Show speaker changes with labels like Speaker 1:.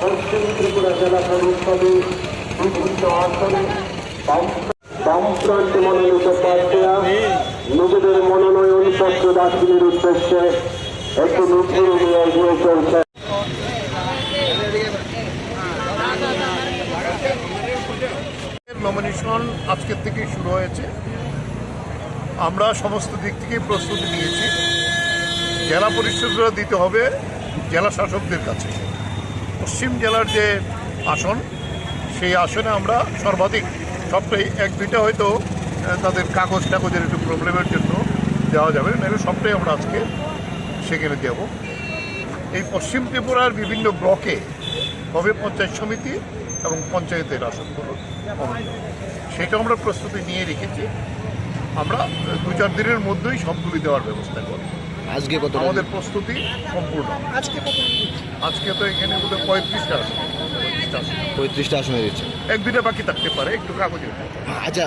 Speaker 1: পশ্চিম ত্রিপুরা জেলা প্রবেশ বিভিন্ন আসনে বামপ্রান্তে মনোনীত প্রার্থীরা নিজেদের মনোনয়ন পত্র দাখিলের উদ্দেশ্যে নতুন চলছে
Speaker 2: নমিনেশন আজকের থেকে শুরু হয়েছে। আমরা সমস্ত দিক থেকে প্রস্তুতি নিয়েছি। জেলা পরিষদরা দিতে হবে। জেলা শাসকদের কাছে। পশ্চিম জেলার যে আসন, সেই আসনে আমরা সর্বাধিক সবটাই এক দুইটা হয়তো তাদের কাগজ টাগজের একটু প্রবলেমের জন্য দেওয়া যাবে। নাহলে সবটাই আমরা আজকে সেখানে দেব। এই পশ্চিম ত্রিপুরার বিভিন্ন ব্লকে হবে পঞ্চায়েত সমিতি এবং পঞ্চায়েতের আসনগুলো। সেটা আমরা প্রস্তুতি নিয়ে রেখেছি। আমরা দু চার দিনের মধ্যেই সবগুলি দেওয়ার ব্যবস্থা করব।
Speaker 3: আজকে কত
Speaker 2: আমাদের প্রস্তুতি সম্পূর্ণ। আজকে কত আজকে তো এখানে বোধহয় পঁয়ত্রিশটা আছে পঁয়ত্রিশটা
Speaker 3: আসনে দিচ্ছে
Speaker 2: এক দুটা বাকি থাকতে পারে একটু কাগজের
Speaker 3: আচ্ছা